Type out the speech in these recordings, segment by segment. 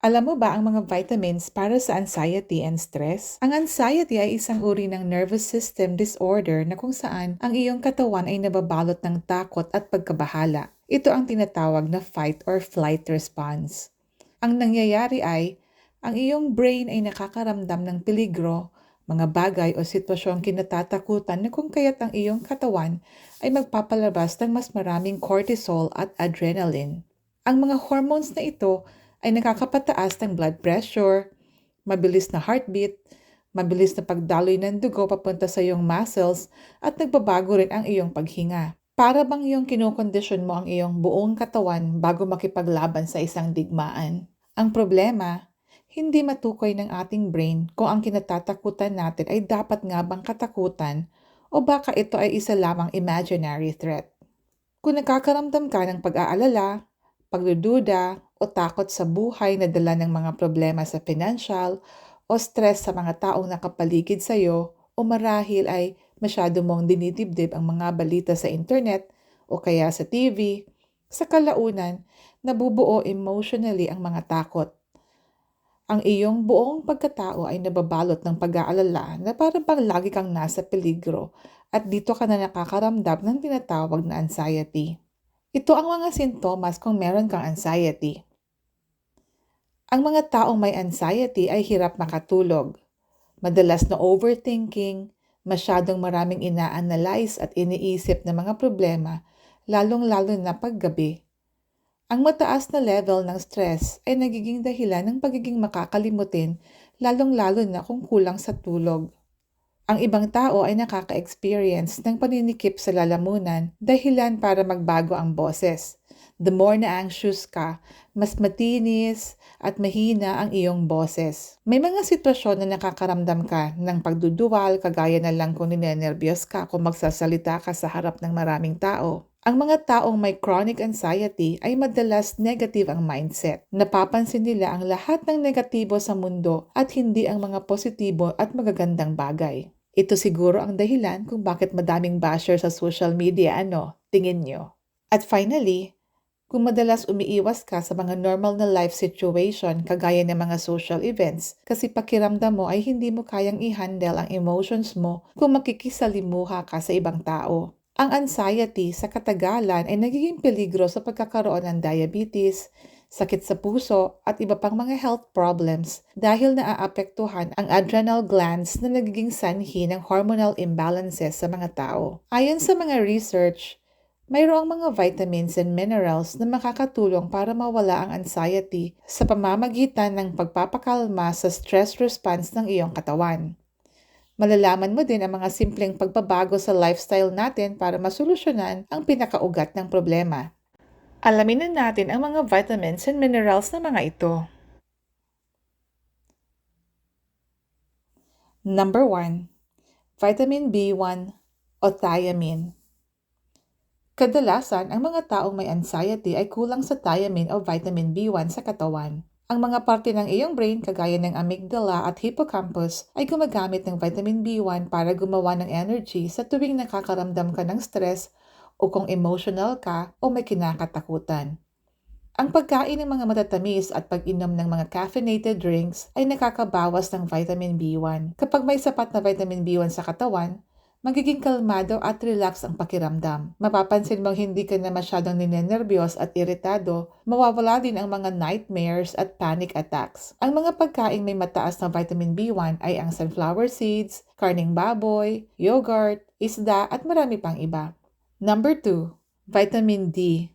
Alam mo ba ang mga vitamins para sa anxiety and stress? Ang anxiety ay isang uri ng nervous system disorder na kung saan ang iyong katawan ay nababalot ng takot at pagkabahala. Ito ang tinatawag na fight or flight response. Ang nangyayari ay, ang iyong brain ay nakakaramdam ng peligro, mga bagay o sitwasyong kinatatakutan na kung kaya't ang iyong katawan ay magpapalabas ng mas maraming cortisol at adrenaline. Ang mga hormones na ito ay nakakapataas ng blood pressure, mabilis na heartbeat, mabilis na pagdaloy ng dugo papunta sa iyong muscles at nagbabago rin ang iyong paghinga. Para bang iyong kinokondisyon mo ang iyong buong katawan bago makipaglaban sa isang digmaan. Ang problema, hindi matukoy ng ating brain kung ang kinatatakutan natin ay dapat nga bang katakutan o baka ito ay isa lamang imaginary threat. Kung nakakaramdam ka ng pag-aalala, pagdududa o takot sa buhay na dala ng mga problema sa financial o stress sa mga taong nakapaligid sa iyo o marahil ay masyado mong dinidibdib ang mga balita sa internet o kaya sa TV, sa kalaunan, nabubuo emotionally ang mga takot. Ang iyong buong pagkatao ay nababalot ng pag-aalala na parang pang lagi kang nasa peligro at dito ka na nakakaramdam ng tinatawag na anxiety. Ito ang mga sintomas kung meron kang anxiety. Ang mga taong may anxiety ay hirap makatulog. Madalas na overthinking, masyadong maraming ina-analyze at iniisip na mga problema, lalong-lalo na paggabi. Ang mataas na level ng stress ay nagiging dahilan ng pagiging makakalimutin, lalong-lalo na kung kulang sa tulog. Ang ibang tao ay nakaka-experience ng paninikip sa lalamunan dahilan para magbago ang boses the more na anxious ka, mas matinis at mahina ang iyong boses. May mga sitwasyon na nakakaramdam ka ng pagduduwal, kagaya na lang kung ninenervyos ka kung magsasalita ka sa harap ng maraming tao. Ang mga taong may chronic anxiety ay madalas negative ang mindset. Napapansin nila ang lahat ng negatibo sa mundo at hindi ang mga positibo at magagandang bagay. Ito siguro ang dahilan kung bakit madaming basher sa social media ano, tingin nyo. At finally, kung madalas umiiwas ka sa mga normal na life situation kagaya ng mga social events kasi pakiramdam mo ay hindi mo kayang i-handle ang emotions mo kung makikisalimuha ka sa ibang tao. Ang anxiety sa katagalan ay nagiging peligro sa pagkakaroon ng diabetes, sakit sa puso at iba pang mga health problems dahil naaapektuhan ang adrenal glands na nagiging sanhi ng hormonal imbalances sa mga tao. Ayon sa mga research, mayroong mga vitamins and minerals na makakatulong para mawala ang anxiety sa pamamagitan ng pagpapakalma sa stress response ng iyong katawan. Malalaman mo din ang mga simpleng pagbabago sa lifestyle natin para masolusyonan ang pinakaugat ng problema. Alamin na natin ang mga vitamins and minerals na mga ito. Number 1. Vitamin B1 o thiamine. Kadalasan, ang mga taong may anxiety ay kulang sa thiamine o vitamin B1 sa katawan. Ang mga parte ng iyong brain, kagaya ng amygdala at hippocampus, ay gumagamit ng vitamin B1 para gumawa ng energy sa tuwing nakakaramdam ka ng stress o kung emotional ka o may kinakatakutan. Ang pagkain ng mga matatamis at pag-inom ng mga caffeinated drinks ay nakakabawas ng vitamin B1. Kapag may sapat na vitamin B1 sa katawan, magiging kalmado at relax ang pakiramdam. Mapapansin mong hindi ka na masyadong ninenervyos at iritado, mawawala din ang mga nightmares at panic attacks. Ang mga pagkain may mataas na vitamin B1 ay ang sunflower seeds, karning baboy, yogurt, isda at marami pang iba. Number 2, vitamin D.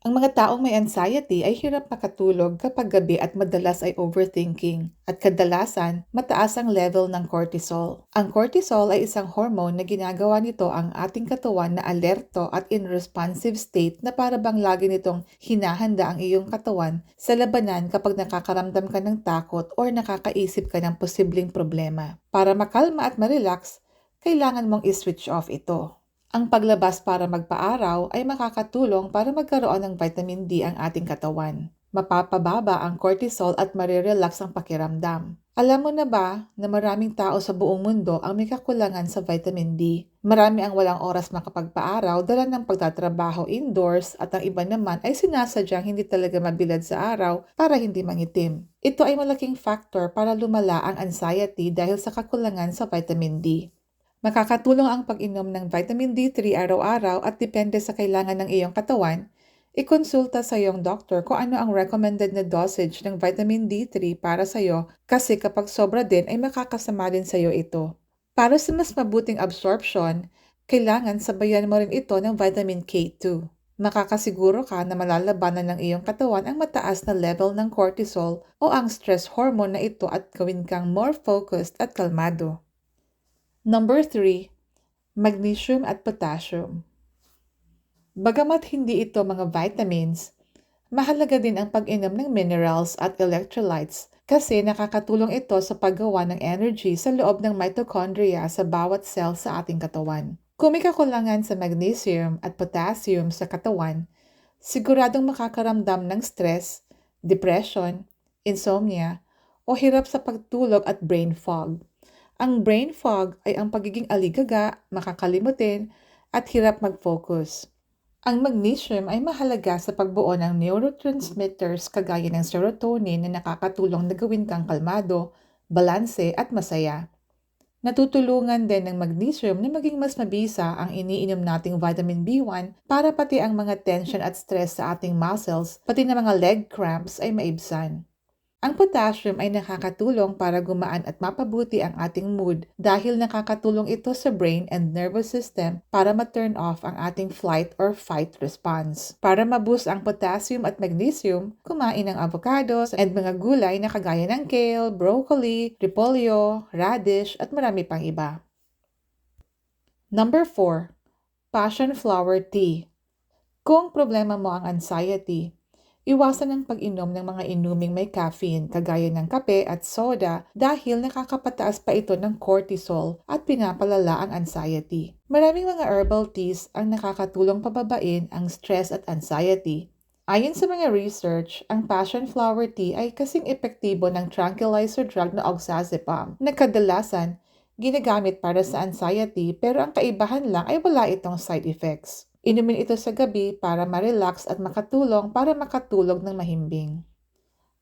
Ang mga taong may anxiety ay hirap makatulog kapag gabi at madalas ay overthinking. At kadalasan, mataas ang level ng cortisol. Ang cortisol ay isang hormone na ginagawa nito ang ating katawan na alerto at in responsive state na para bang lagi nitong hinahanda ang iyong katawan sa labanan kapag nakakaramdam ka ng takot or nakakaisip ka ng posibleng problema. Para makalma at marelax, kailangan mong i-switch off ito. Ang paglabas para magpaaraw ay makakatulong para magkaroon ng vitamin D ang ating katawan. Mapapababa ang cortisol at marirelax ang pakiramdam. Alam mo na ba na maraming tao sa buong mundo ang may kakulangan sa vitamin D? Marami ang walang oras makapagpaaraw dala ng pagtatrabaho indoors at ang iba naman ay sinasadyang hindi talaga mabilad sa araw para hindi mangitim. Ito ay malaking factor para lumala ang anxiety dahil sa kakulangan sa vitamin D. Makakatulong ang pag-inom ng vitamin D3 araw-araw at depende sa kailangan ng iyong katawan ikonsulta sa iyong doktor kung ano ang recommended na dosage ng vitamin D3 para sa iyo kasi kapag sobra din ay makakasama din sa iyo ito. Para sa mas mabuting absorption, kailangan sabayan mo rin ito ng vitamin K2. Makakasiguro ka na malalabanan ng iyong katawan ang mataas na level ng cortisol o ang stress hormone na ito at gawin kang more focused at kalmado. Number 3. Magnesium at potassium. Bagamat hindi ito mga vitamins, mahalaga din ang pag-inom ng minerals at electrolytes kasi nakakatulong ito sa paggawa ng energy sa loob ng mitochondria sa bawat cell sa ating katawan. Kung may kakulangan sa magnesium at potassium sa katawan, siguradong makakaramdam ng stress, depression, insomnia, o hirap sa pagtulog at brain fog. Ang brain fog ay ang pagiging aligaga, makakalimutin, at hirap mag-focus. Ang magnesium ay mahalaga sa pagbuo ng neurotransmitters kagaya ng serotonin na nakakatulong na gawin kang kalmado, balanse at masaya. Natutulungan din ng magnesium na maging mas mabisa ang iniinom nating vitamin B1 para pati ang mga tension at stress sa ating muscles, pati na mga leg cramps ay maibsan. Ang potassium ay nakakatulong para gumaan at mapabuti ang ating mood dahil nakakatulong ito sa brain and nervous system para ma-turn off ang ating flight or fight response. Para maboost ang potassium at magnesium, kumain ng avocados and mga gulay na kagaya ng kale, broccoli, repolyo, radish at marami pang iba. Number 4. Passion Flower Tea Kung problema mo ang anxiety, Iwasan ang pag-inom ng mga inuming may caffeine kagaya ng kape at soda dahil nakakapataas pa ito ng cortisol at pinapalala ang anxiety. Maraming mga herbal teas ang nakakatulong pababain ang stress at anxiety. Ayon sa mga research, ang passion flower tea ay kasing epektibo ng tranquilizer drug na oxazepam na kadalasan ginagamit para sa anxiety pero ang kaibahan lang ay wala itong side effects. Inumin ito sa gabi para ma-relax at makatulong para makatulog ng mahimbing.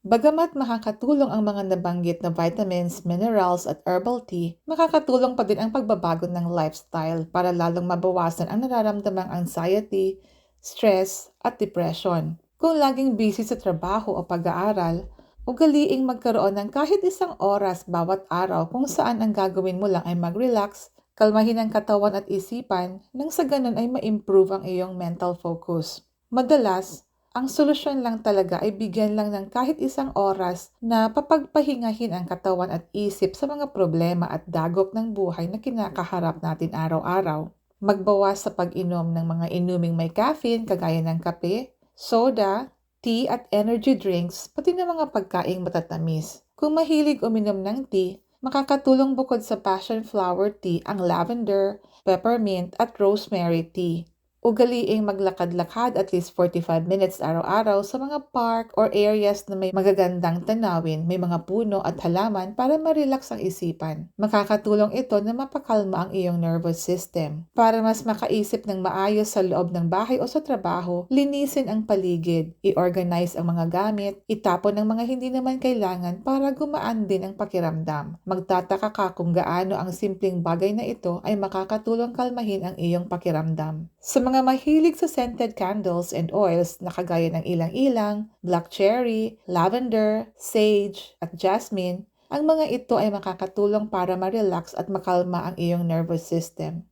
Bagamat makakatulong ang mga nabanggit na vitamins, minerals at herbal tea, makakatulong pa din ang pagbabago ng lifestyle para lalong mabawasan ang nararamdamang anxiety, stress at depression. Kung laging busy sa trabaho o pag-aaral, ugaliing magkaroon ng kahit isang oras bawat araw kung saan ang gagawin mo lang ay mag-relax Kalmahin ang katawan at isipan nang sa ganun ay ma-improve ang iyong mental focus. Madalas, ang solusyon lang talaga ay bigyan lang ng kahit isang oras na papagpahingahin ang katawan at isip sa mga problema at dagok ng buhay na kinakaharap natin araw-araw. Magbawas sa pag-inom ng mga inuming may caffeine kagaya ng kape, soda, tea at energy drinks, pati na mga pagkaing matatamis. Kung mahilig uminom ng tea, Makakatulong bukod sa passion flower tea ang lavender, peppermint at rosemary tea. Ugaliing maglakad-lakad at least 45 minutes araw-araw sa mga park or areas na may magagandang tanawin, may mga puno at halaman para ma-relax ang isipan. Makakatulong ito na mapakalma ang iyong nervous system. Para mas makaisip ng maayos sa loob ng bahay o sa trabaho, linisin ang paligid, i-organize ang mga gamit, itapon ang mga hindi naman kailangan para gumaan din ang pakiramdam. Magtataka ka kung gaano ang simpleng bagay na ito ay makakatulong kalmahin ang iyong pakiramdam. Sa mga mahilig sa scented candles and oils na kagaya ng ilang-ilang, black cherry, lavender, sage, at jasmine, ang mga ito ay makakatulong para ma-relax at makalma ang iyong nervous system.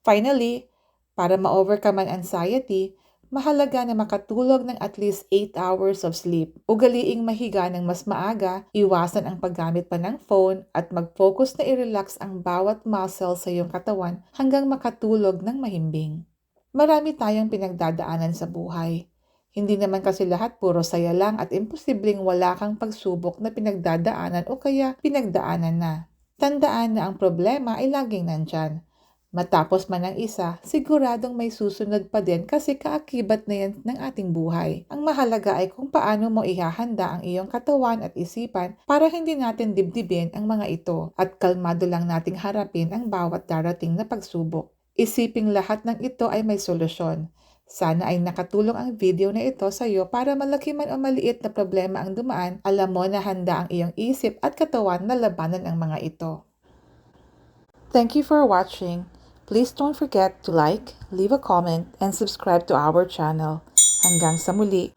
Finally, para ma-overcome ang anxiety, mahalaga na makatulog ng at least 8 hours of sleep. Ugaliing mahiga ng mas maaga, iwasan ang paggamit pa ng phone at mag-focus na i-relax ang bawat muscle sa iyong katawan hanggang makatulog ng mahimbing. Marami tayong pinagdadaanan sa buhay. Hindi naman kasi lahat puro saya lang at imposibleng wala kang pagsubok na pinagdadaanan o kaya pinagdaanan na. Tandaan na ang problema ay laging nandyan. Matapos man ang isa, siguradong may susunod pa din kasi kaakibat na yan ng ating buhay. Ang mahalaga ay kung paano mo ihahanda ang iyong katawan at isipan para hindi natin dibdibin ang mga ito at kalmado lang nating harapin ang bawat darating na pagsubok. Isiping lahat ng ito ay may solusyon. Sana ay nakatulong ang video na ito sa iyo para malaki man o maliit na problema ang dumaan, alam mo na handa ang iyong isip at katawan na labanan ang mga ito. Thank you for watching. Please don't forget to like, leave a comment, and subscribe to our channel. Hanggang sa muli.